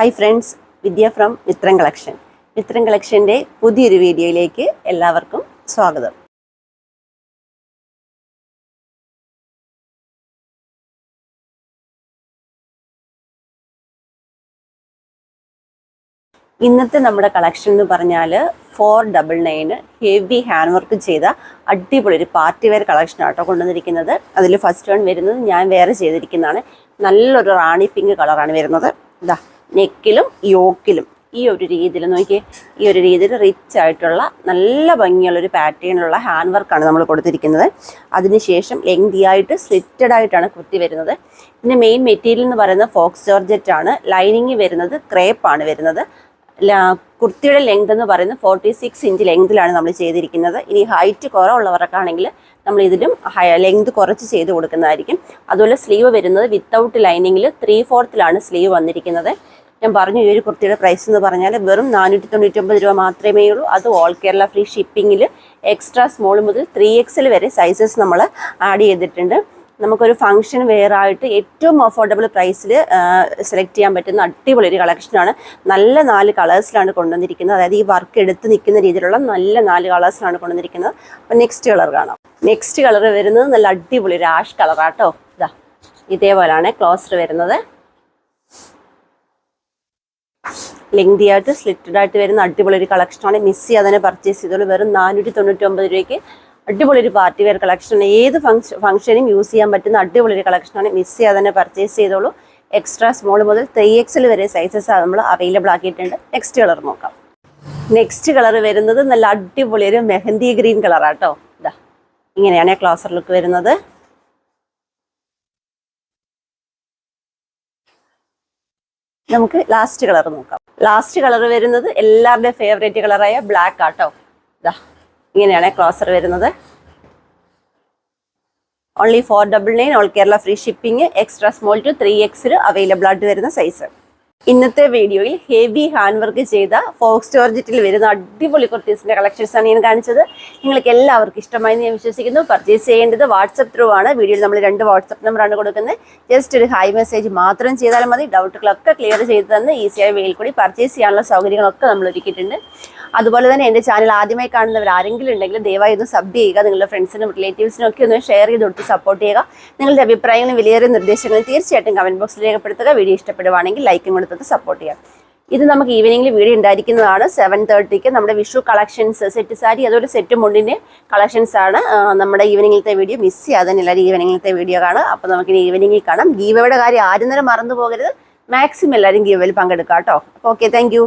Hi friends Vidya from Mithram collection Mithram കളക്ഷന്റെ പുതിയൊരു വീഡിയോയിലേക്ക് എല്ലാവർക്കും സ്വാഗതം. ഇന്നത്തെ നമ്മുടെ കളക്ഷൻ എന്ന് പറഞ്ഞാൽ four double nine heavy hand work ചെയ്ത അടിപൊളി ഒരു പാർട്ടി വെയർ കളക്ഷൻ ആട്ടോ കൊണ്ടുവന്നിരിക്കുന്നത്. അതിൽ ഫസ്റ്റ് വൺ വരുന്നത് ഞാൻ വേറെ ചെയ്തിരിക്കുന്നതാണ്. നല്ലൊരു റാണി പിങ്ക് കളറാണ് വരുന്നത്. ഇതാ നെക്കിലും യോക്കിലും ഈ ഒരു രീതിയിൽ നോക്കിയേ ഈ ഒരു രീതിയിൽ റിച്ച് ആയിട്ടുള്ള നല്ല ഭംഗിയുള്ള ഒരു പാറ്റേണിലുള്ള ഹാൻഡ് വർക്കാണ് നമ്മൾ കൊടുത്തിരിക്കുന്നത്. അതിനുശേഷം ലെങ്തി ആയിട്ട് സ്ലിറ്റഡ് ആയിട്ടാണ് കുത്തി വരുന്നത്. പിന്നെ മെയിൻ മെറ്റീരിയൽ എന്ന് പറയുന്നത് ഫോക്സ് ജോർജറ്റ് ആണ്. ലൈനിങ് വരുന്നത് ക്രേപ്പ് ആണ് വരുന്നത്. കുർത്തിയുടെ ലെങ്ത് എന്ന് പറയുന്നത് ഫോർട്ടി സിക്സ് ഇഞ്ച് ലെങ്തിലാണ് നമ്മൾ ചെയ്തിരിക്കുന്നത്. ഇനി ഹൈറ്റ് കുറവുള്ളവർക്കാണെങ്കിൽ നമ്മൾ ഇതിലും ലെങ്ത് കുറച്ച് ചെയ്ത് കൊടുക്കുന്നതായിരിക്കും. അതുപോലെ സ്ലീവ് വരുന്നത് വിത്തൗട്ട് ലൈനിങ്ങിൽ ത്രീ ഫോർത്തിലാണ് സ്ലീവ് വന്നിരിക്കുന്നത്. ഞാൻ പറഞ്ഞു ഈ ഒരു കുർത്തിയുടെ പ്രൈസ് എന്ന് പറഞ്ഞാൽ വെറും നാനൂറ്റി തൊണ്ണൂറ്റൊമ്പത് രൂപ മാത്രമേ ഉള്ളൂ. അത് ഓൾ കേരള ഫ്രീ ഷിപ്പിങ്ങിൽ എക്സ്ട്രാ സ്മോൾ മുതൽ ത്രീ എക്സിൽ വരെ സൈസസ് നമ്മൾ ആഡ് ചെയ്തിട്ടുണ്ട്. നമുക്കൊരു ഫംഗ്ഷൻ വെയർ ആയിട്ട് ഏറ്റവും അഫോർഡബിൾ പ്രൈസിൽ സെലക്ട് ചെയ്യാൻ പറ്റുന്ന അടിപൊളി ഒരു കളക്ഷനാണ് നല്ല നാല് കളേഴ്സിലാണ് കൊണ്ടുവന്നിരിക്കുന്നത്. അതായത് ഈ വർക്ക് എടുത്ത് നിൽക്കുന്ന രീതിയിലുള്ള നല്ല നാല് കളേഴ്സിലാണ് കൊണ്ടുവന്നിരിക്കുന്നത്. അപ്പം നെക്സ്റ്റ് കളർ കാണാം. നെക്സ്റ്റ് കളർ വരുന്നത് നല്ല അടിപൊളി ഒരു ആഷ് കളറാട്ടോ ഇതാ ഇതേപോലെയാണ് ക്ലോസർ വരുന്നത്. ലെങ്തി ആയിട്ട് സ്ലിറ്റഡ് ആയിട്ട് വരുന്ന അടിപൊളി ഒരു കളക്ഷനാണ് മിസ് ചെയ്യാതെ പർച്ചേസ് ചെയ്തോളൂ. വെറും നാനൂറ്റി തൊണ്ണൂറ്റി ഒമ്പത് രൂപയ്ക്ക് അടിപൊളി ഒരു പാർട്ടി വെയർ കളക്ഷനാണ് ഏത് ഫംഗ്ഷൻ ഫംഗ്ഷനും യൂസ് ചെയ്യാൻ പറ്റുന്ന അടിപൊളി ഒരു കളക്ഷനാണ് മിസ് ചെയ്യാതെ പർച്ചേസ് ചെയ്തോളൂ. എക്സ്ട്രാ സ്മോൾ മുതൽ ത്രീ എക്സിൽ വരെ സൈസസ് നമ്മൾ അവൈലബിൾ ആക്കിയിട്ടുണ്ട്. നെക്സ്റ്റ് കളർ നോക്കാം. നെക്സ്റ്റ് കളർ വരുന്നത് നല്ല അടിപൊളി ഒരു മെഹന്തി ഗ്രീൻ കളറാട്ടോ ഇതാ ഇങ്ങനെയാണ് ക്ലോസർ ലുക്ക് വരുന്നത്. നമുക്ക് ലാസ്റ്റ് കളർ നോക്കാം. ലാസ്റ്റ് കളർ വരുന്നത് എല്ലാവരുടെയും ഫേവറേറ്റ് കളറായ ബ്ലാക്ക് ആട്ടോ. ഇതാ ഇങ്ങനെയാണ് ക്ലോസർ വരുന്നത്. Only four double nine all Kerala free shipping extra small to three എക്സിൽ അവൈലബിൾ ആയിട്ട് വരുന്ന സൈസ് ഇന്നത്തെ വീഡിയോയിൽ ഹെവി ഹാൻഡ് വർക്ക് ചെയ്ത ഫോക്സ് ജോർജറ്റിൽ വരുന്ന അടിപൊളി കുർത്തീസിന്റെ കളക്ഷൻസ് ആണ് ഞാൻ കാണിച്ചത്. നിങ്ങൾക്ക് എല്ലാവർക്കും ഇഷ്ടമായി ഞാൻ വിശ്വസിക്കുന്നു. പർച്ചേസ് ചെയ്യേണ്ടത് വാട്സപ്പ് ത്രൂ ആണ്. വീഡിയോയിൽ നമ്മൾ രണ്ട് വാട്സപ്പ് നമ്പറാണ് കൊടുക്കുന്നത്. ജസ്റ്റ് ഒരു ഹൈ മെസ്സേജ് മാത്രം ചെയ്താൽ മതി. ഡൗട്ടുകളൊക്കെ ക്ലിയർ ചെയ്ത് തന്ന് ഈസിയായി വേയിൽ കൂടി പർച്ചേസ് ചെയ്യാനുള്ള സൗകര്യങ്ങളൊക്കെ നമ്മൾ ഒരുക്കിയിട്ടുണ്ട്. അതുപോലെ തന്നെ എന്റെ ചാനൽ ആദ്യമായി കാണുന്നവർ ആരെങ്കിലും ഉണ്ടെങ്കിൽ ദയവായി ഒന്ന് സബ് ചെയ്യുക. നിങ്ങളുടെ ഫ്രണ്ട്സിനും റിലേറ്റീവ്സിനും ഒക്കെ ഒന്ന് ഷെയർ ചെയ്ത് കൊടുത്ത് സപ്പോർട്ട് ചെയ്യുക. നിങ്ങളുടെ അഭിപ്രായങ്ങളും വിലയേറിയ നിർദ്ദേശങ്ങളും തീർച്ചയായിട്ടും കമന്റ് ബോക്സിൽ രേഖപ്പെടുത്തുക. വീഡിയോ ഇഷ്ടപ്പെടുവാണെങ്കിൽ ലൈക്കും കൊടുത്തിട്ട് സപ്പോർട്ട് ചെയ്യാം. ഇത് നമുക്ക് ഈവനിങ്ങിൽ വീഡിയോ ഉണ്ടായിരിക്കുന്നതാണ്. സെവൻ തേർട്ടിക്ക് നമ്മുടെ വിഷു കളക്ഷൻസ് സെറ്റ് സാരി അതുപോലെ സെറ്റ് മുണ്ടിന്റെ കളക്ഷൻസ് ആണ്. നമ്മുടെ ഈവനിങ്ങിലത്തെ വീഡിയോ മിസ് ചെയ്യാതെ എല്ലാവരും ഈവനിങ്ങിലത്തെ വീഡിയോ കാണുക. അപ്പോൾ നമുക്കിനി ഈവനിങ്ങിൽ കാണാം. ഗീവയുടെ കാര്യം ആരും തന്നെ മറന്നു പോകരുത്. മാക്സിമം എല്ലാവരും ഗീവയിൽ പങ്കെടുക്കാം കേട്ടോ. Okay thank